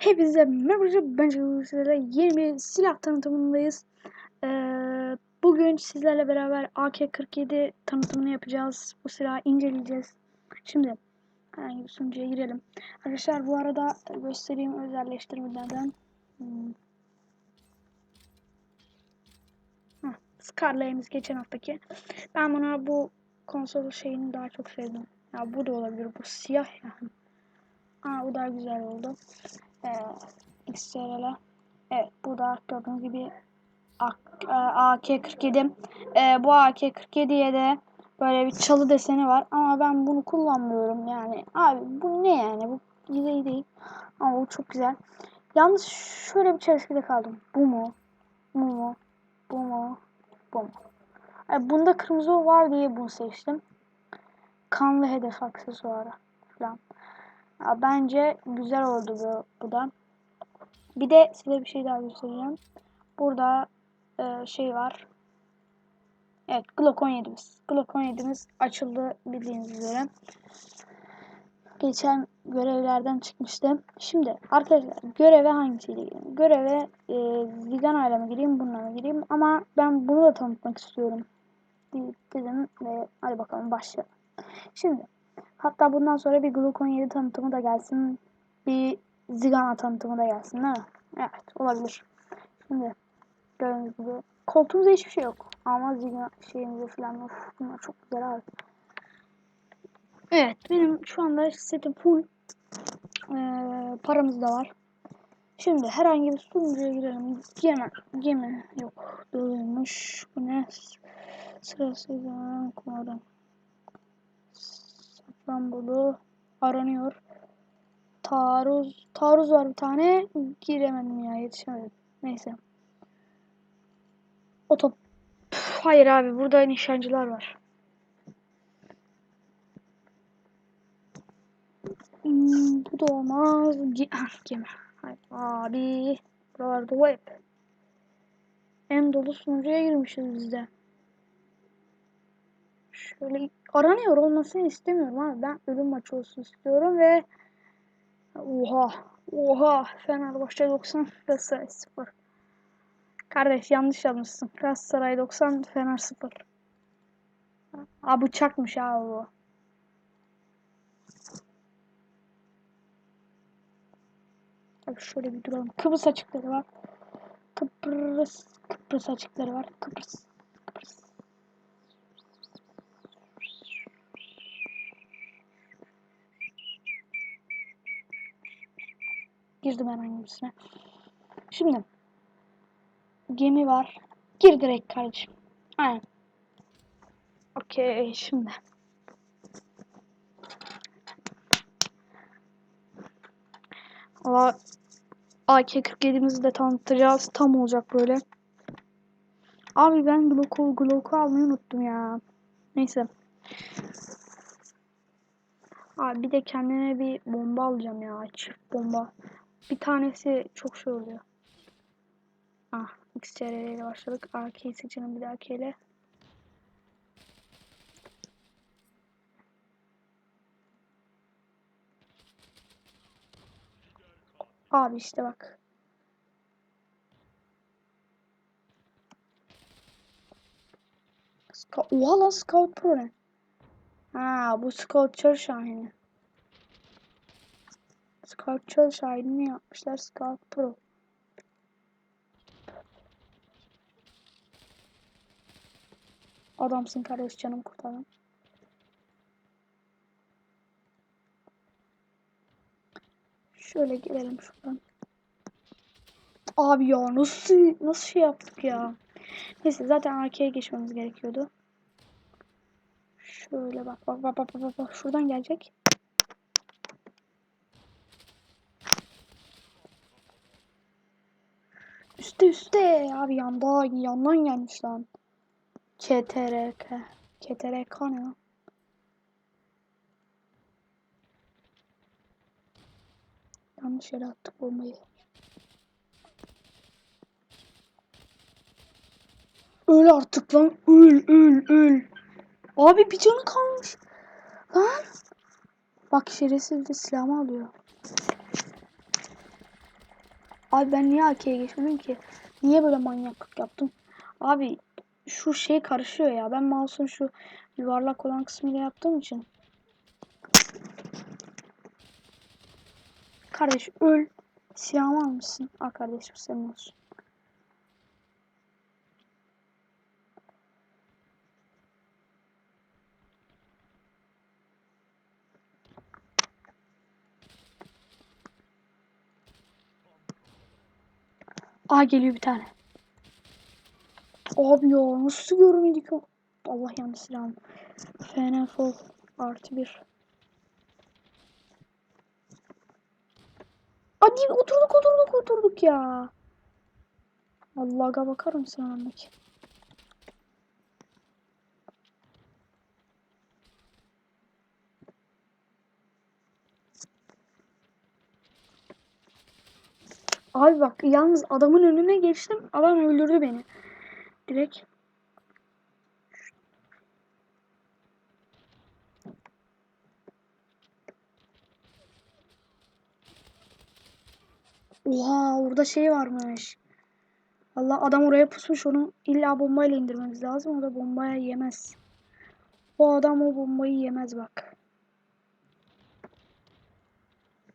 Hepinize merhaba ben sizlerle yeni bir silah tanıtımındayız. Ee, bugün sizlerle beraber AK-47 tanıtımını yapacağız. Bu silahı inceleyeceğiz. Şimdi herhangi bir sunucuya girelim. Arkadaşlar bu arada göstereyim özelleştirmelerden. Hmm. Scarlet'imiz geçen haftaki. Ben buna bu konsol şeyini daha çok sevdim. Ya bu da olabilir. Bu siyah yani. Aa bu daha güzel oldu e, XRL'e. Evet bu da gördüğünüz gibi AK-47. E, bu AK-47'ye de böyle bir çalı deseni var ama ben bunu kullanmıyorum yani. Abi bu ne yani bu güzel değil ama bu çok güzel. Yalnız şöyle bir çelişkide kaldım. Bu mu? Bu mu? Bu mu? Bu mu? Yani bunda kırmızı var diye bunu seçtim. Kanlı hedef aksesuarı falan. Bence güzel oldu bu, bu da. Bir de size bir şey daha göstereceğim. Burada e, şey var. Evet Glock 17'miz. Glock 17'miz açıldı bildiğiniz üzere. Geçen görevlerden çıkmıştı. Şimdi arkadaşlar göreve hangisiyle gireyim? Göreve e, Zigana ile gireyim bununla mı gireyim? Ama ben bunu da tanıtmak istiyorum. Dedim ve hadi bakalım başlayalım. Şimdi hatta bundan sonra bir Glock 17 tanıtımı da gelsin. Bir Zigana tanıtımı da gelsin değil mi? Evet olabilir. Şimdi gördüğünüz gibi koltuğumuzda hiçbir şey yok. Ama Zigana şeyimizde falan of bunlar çok güzel abi. Evet benim şu anda setim full. Ee, paramız da var. Şimdi herhangi bir sunucuya girelim. Gemi, gemi yok. Doluymuş. Bu ne? Sırasıyla kumadan. Safranbolu aranıyor. Taarruz. Taarruz var bir tane. Giremedim ya yetişemedim. Neyse. Otop. Hayır abi burada nişancılar var. Hmm, bu da olmaz. Ah, gemi. Hayır abi. Buralarda web. En dolu sunucuya girmişiz biz de. Şöyle aranıyor olmasını istemiyorum abi. Ben ölüm maçı olsun istiyorum ve Oha. Oha. Fenerbahçe 90. Galatasaray 0. Kardeş yanlış yazmışsın. Galatasaray 90. Fener 0. Aa bıçakmış abi bu. Abi şöyle bir duralım. Kıbrıs açıkları var. Kıbrıs. Kıbrıs açıkları var. Kıbrıs. Girdim herhangi birisine. Şimdi gemi var. Gir direkt kardeşim. Aynen. Okey şimdi. Valla AK-47'mizi de tanıtacağız. Tam olacak böyle. Abi ben Glock'u Glock'u almayı unuttum ya. Neyse. Abi bir de kendime bir bomba alacağım ya. Çift bomba. Bir tanesi çok şey oluyor. Ah, XCR ile başladık. AK'yi seçelim bir dahaki ile. Abi işte bak. Oha lan Scout Pro ne? Ha bu Scout Çöl Şahini. Scout Çöl Şahini yapmışlar Scout Pro. Adamsın kardeş canım kurtardım. Şöyle girelim şuradan. Abi ya nasıl nasıl şey yaptık ya? Neyse zaten AK'ye geçmemiz gerekiyordu. Şöyle bak bak bak bak bak bak şuradan gelecek. Abi yanda yandan gelmiş lan. KTRK. KTRK ne lan? Yanlış yere attık bombayı. Öl artık lan. Öl öl öl. Abi bir canı kalmış. Lan. Bak şerefsiz de silahımı alıyor. Abi ben niye AK'ye geçmedim ki? Niye böyle manyaklık yaptım? Abi şu şey karışıyor ya. Ben mouse'un şu yuvarlak olan kısmıyla yaptığım için. Kardeş öl. Silahımı almışsın. Al kardeşim senin olsun. Aa geliyor bir tane. Abi ya nasıl görmedik o? Allah yandı silahım. FN Fall artı bir. Hadi oturduk oturduk oturduk ya. Allah'a bakar mısın andaki? Abi bak yalnız adamın önüne geçtim. Adam öldürdü beni. Direkt. Oha orada şey varmış. Allah adam oraya pusmuş onu illa bombayla indirmemiz lazım. O da bombaya yemez. O adam o bombayı yemez bak.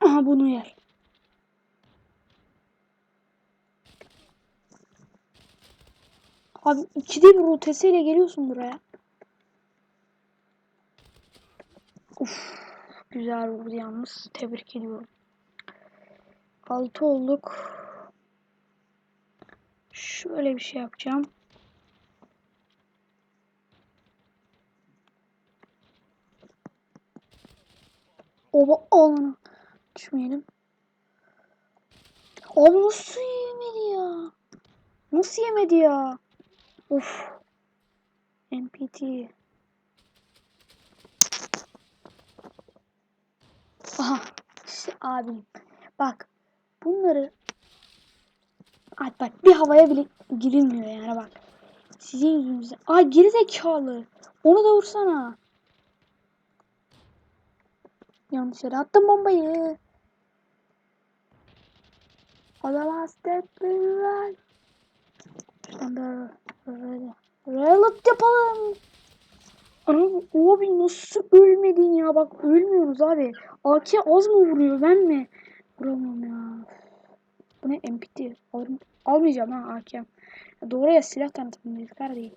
Aha bunu yer. Abi ikide bir rotesiyle geliyorsun buraya. Uf, güzel vurdu yalnız. Tebrik ediyorum. 6 olduk. Şöyle bir şey yapacağım. Oba alana. Düşmeyelim. Abi nasıl yemedi ya? Nasıl yemedi ya? Of. MPT. Aha. İşte abim. Bak. Bunları Ay bak bir havaya bile girilmiyor yani bak. Sizin yüzünüzden. Ay gerizekalı. Onu da vursana. Yanlış yere attım bombayı. Adam hastetler. Şuradan böyle böyle. Reload yapalım. Ana abi nasıl ölmedin ya bak ölmüyoruz abi. AK az mı vuruyor ben mi? Vuramam ya. Bu ne MPT? Al, almayacağım ha AK. Doğru ya silah tanıtımındayız kardeşim.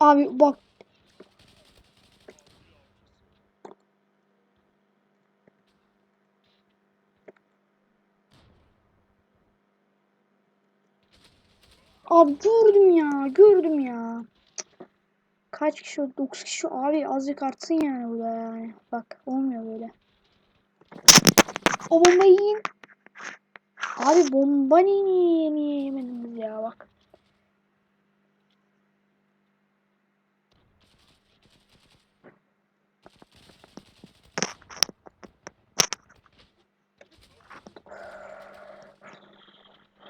Abi bak. Abi gördüm ya, gördüm ya. Kaç kişi oldu? 9 kişi. Abi azıcık artsın yani bu da yani. Bak olmuyor böyle. O bombayı yiyin. Abi bomba niye, niye yemediniz ya bak.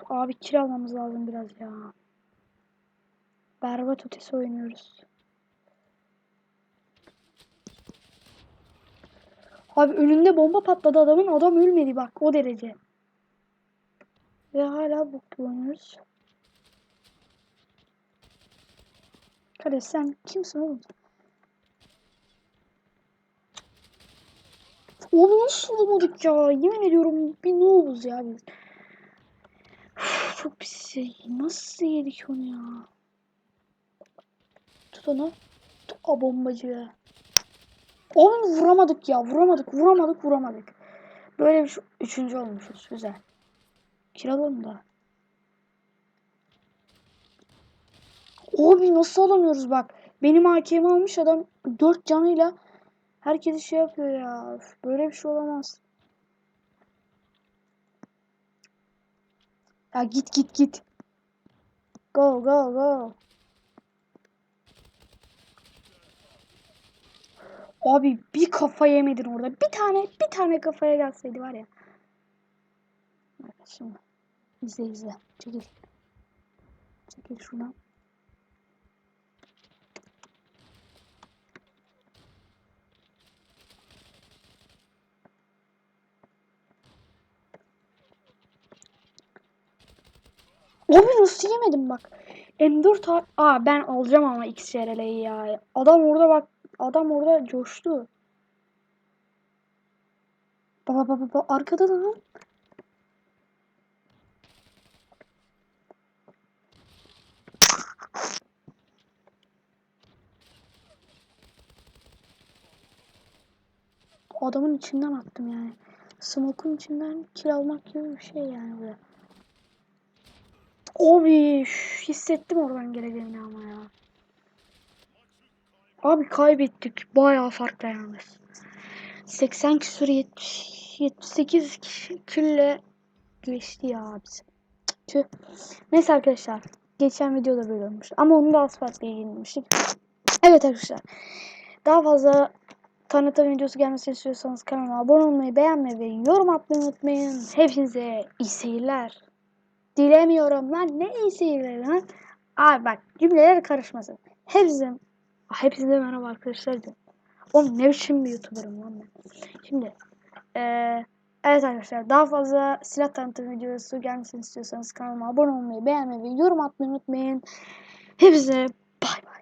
Abi kill almamız lazım biraz ya. Berbat ötesi oynuyoruz. Abi önünde bomba patladı adamın. Adam ölmedi bak o derece. Ve hala bok oynuyoruz. Kardeş sen kimsin oğlum? Oğlum nasıl bulamadık ya? Yemin ediyorum bir ne oluruz ya biz. Çok pis şey. Nasıl yedik onu ya? Tut onu. Tut o bombacı. Oğlum vuramadık ya. Vuramadık, vuramadık, vuramadık. Böyle bir üçüncü olmuşuz. Güzel. Kiralalım da. Abi nasıl alamıyoruz bak. Benim hakemi almış adam dört canıyla herkesi şey yapıyor ya. Böyle bir şey olamaz. Ya git git git. Go go go. Abi bir kafa yemedin orada. Bir tane bir tane kafaya gelseydi var ya. Şimdi izle izle. Çekil. Çekil şuna. Nasıl yemedim bak. M4 a- Aa ben alacağım ama XRL'yi ya. Adam orada bak. Adam orada coştu. Baba baba baba arkada da lan. Adamın içinden attım yani. Smoke'un içinden kill almak gibi bir şey yani bu. Abi hissettim oradan geleceğini ama ya. Abi kaybettik. Bayağı farklı yalnız. 80 küsur 70, 78 kişi kille geçti ya bizi. Tüh. Neyse arkadaşlar. Geçen videoda böyle olmuş. Ama onu da asfaltla ilgilenmiştik. Evet arkadaşlar. Daha fazla tanıtım videosu gelmesini istiyorsanız kanalıma abone olmayı, beğenmeyi ve yorum atmayı unutmayın. Hepinize iyi seyirler. Dilemiyorum lan. Ne iyi seyirler lan. Abi bak cümleler karışmasın. Hepinize, hepinize merhaba arkadaşlar. diyorum. Oğlum ne biçim bir YouTuber'ım lan ben. Şimdi eee evet arkadaşlar daha fazla silah tanıtım videosu gelmesini istiyorsanız kanalıma abone olmayı, beğenmeyi yorum atmayı unutmayın. Hepinize bay bay.